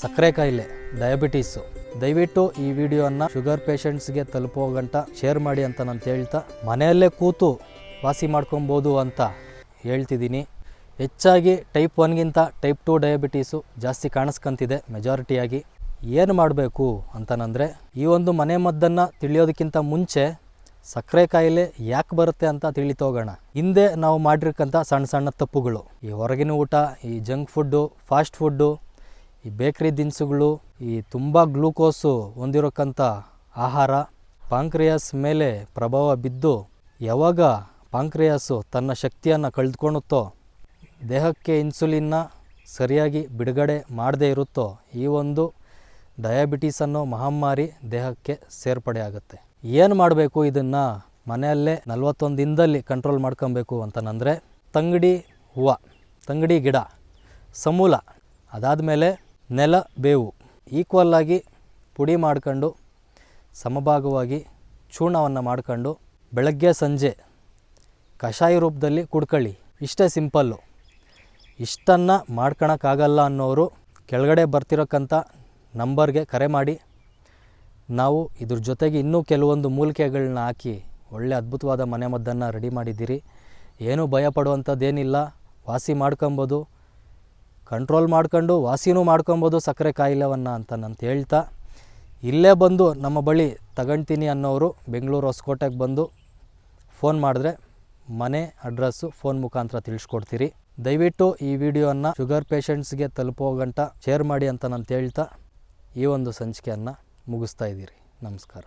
ಸಕ್ಕರೆ ಕಾಯಿಲೆ ಡಯಾಬಿಟೀಸು ದಯವಿಟ್ಟು ಈ ವಿಡಿಯೋನ ಶುಗರ್ ಪೇಷಂಟ್ಸ್ಗೆ ತಲುಪೋ ಗಂಟ ಶೇರ್ ಮಾಡಿ ಅಂತ ನಾನು ಹೇಳ್ತಾ, ಮನೆಯಲ್ಲೇ ಕೂತು ವಾಸಿ ಮಾಡ್ಕೊಬೋದು ಅಂತ ಹೇಳ್ತಿದ್ದೀನಿ. ಹೆಚ್ಚಾಗಿ ಟೈಪ್ ಒನ್ಗಿಂತ ಟೈಪ್ ಟು ಡಯಾಬಿಟೀಸು ಜಾಸ್ತಿ ಕಾಣಿಸ್ಕೊಂತಿದೆ ಮೆಜಾರಿಟಿಯಾಗಿ ಏನು ಮಾಡಬೇಕು ಅಂತನಂದರೆ, ಈ ಒಂದು ಮನೆ ಮದ್ದನ್ನು ತಿಳಿಯೋದಕ್ಕಿಂತ ಮುಂಚೆ ಸಕ್ಕರೆ ಕಾಯಿಲೆ ಯಾಕೆ ಬರುತ್ತೆ ಅಂತ ತಿಳಿತೋಗೋಣ. ಹಿಂದೆ ನಾವು ಮಾಡಿರ್ತಕ್ಕಂಥ ಸಣ್ಣ ಸಣ್ಣ ತಪ್ಪುಗಳು. ಈ ಹೊರಗಿನ ಊಟ, ಈ ಜಂಕ್ ಫುಡ್ಡು ಫಾಸ್ಟ್ ಫುಡ್ಡು ಈ ಬೇಕ್ರಿ ದಿನಸುಗಳು, ಈ ತುಂಬ ಗ್ಲೂಕೋಸು ಹೊಂದಿರೋಕ್ಕಂಥ ಆಹಾರ, ಪಾಂಕ್ರಿಯಾಸ್ ಮೇಲೆ ಪ್ರಭಾವ ಬಿದ್ದು ಯಾವಾಗ ಪಾಂಕ್ರಿಯಾಸು ತನ್ನ ಶಕ್ತಿಯನ್ನು ಕಳೆದುಕೊಳ್ಳುತ್ತೋ ದೇಹಕ್ಕೆ ಇನ್ಸುಲಿನ್ನ ಸರಿಯಾಗಿ ಬಿಡುಗಡೆ ಮಾಡದೇ ಇರುತ್ತೋ ಈ ಒಂದು ಡಯಾಬಿಟೀಸ್ ಅನ್ನೋ ಮಹಾಮಾರಿ ದೇಹಕ್ಕೆ ಸೇರ್ಪಡೆ ಆಗುತ್ತೆ. ಏನು ಮಾಡಬೇಕು ಇದನ್ನು ಮನೆಯಲ್ಲೇ ನಲ್ವತ್ತೊಂದು ದಿನದಲ್ಲಿ ಕಂಟ್ರೋಲ್ ಮಾಡ್ಕೊಬೇಕು ಅಂತಂದರೆ ತಂಗಡಿ ಹೂವು, ತಂಗಡಿ ಗಿಡ, ಸಮೂಲ ಅದಾದಮೇಲೆ ನೆಲ ಬೇವು ಈಕ್ವಲ್ ಆಗಿ ಪುಡಿ ಮಾಡ್ಕೊಂಡು, ಸಮಭಾಗವಾಗಿ ಚೂರ್ಣವನ್ನು ಮಾಡ್ಕೊಂಡು, ಬೆಳಗ್ಗೆ ಸಂಜೆ ಕಷಾಯ ರೂಪದಲ್ಲಿ ಕುಡ್ಕೊಳ್ಳಿ. ಇಷ್ಟೇ ಸಿಂಪಲ್ಲು ಇಷ್ಟನ್ನು ಮಾಡ್ಕೊಳಕ್ಕಾಗಲ್ಲ ಅನ್ನೋರು ಕೆಳಗಡೆ ಬರ್ತಿರೋಕ್ಕಂಥ ನಂಬರ್ಗೆ ಕರೆ ಮಾಡಿ. ನಾವು ಇದ್ರ ಜೊತೆಗೆ ಇನ್ನೂ ಕೆಲವೊಂದು ಮೂಲಿಕೆಗಳನ್ನ ಹಾಕಿ ಒಳ್ಳೆ ಅದ್ಭುತವಾದ ಮನೆಮದ್ದನ್ನು ರೆಡಿ ಮಾಡಿದ್ದೀರಿ. ಏನೂ ಭಯ ಪಡುವಂಥದ್ದೇನಿಲ್ಲ ವಾಸಿ ಮಾಡ್ಕೊಬೋದು. ಕಂಟ್ರೋಲ್ ಮಾಡ್ಕೊಂಡು ವಾಸಿನೂ ಮಾಡ್ಕೊಬೋದು ಸಕ್ಕರೆ ಕಾಯಿಲೆವನ್ನು ಅಂತ ನಾನು ಹೇಳ್ತಾ. ಇಲ್ಲೇ ಬಂದು ನಮ್ಮ ಬಳಿ ತಗೊಳ್ತೀನಿ ಅನ್ನೋರು ಬೆಂಗಳೂರು ಹೊಸಕೋಟೆಗೆ ಬಂದು ಫೋನ್ ಮಾಡಿದ್ರೆ ಮನೆ ಅಡ್ರೆಸ್ಸು ಫೋನ್ ಮುಖಾಂತರ ತಿಳಿಸ್ಕೊಡ್ತೀರಿ. ದಯವಿಟ್ಟು ಈ ವಿಡಿಯೋವನ್ನು ಶುಗರ್ ಪೇಷಂಟ್ಸ್ಗೆ ತಲುಪೋ ಗಂಟ ಶೇರ್ ಮಾಡಿ ಅಂತ ನಾನು ಹೇಳ್ತಾ ಈ ಒಂದು ಸಂಚಿಕೆಯನ್ನು ಮುಗಿಸ್ತಾ ಇದ್ದೀರಿ. ನಮಸ್ಕಾರ.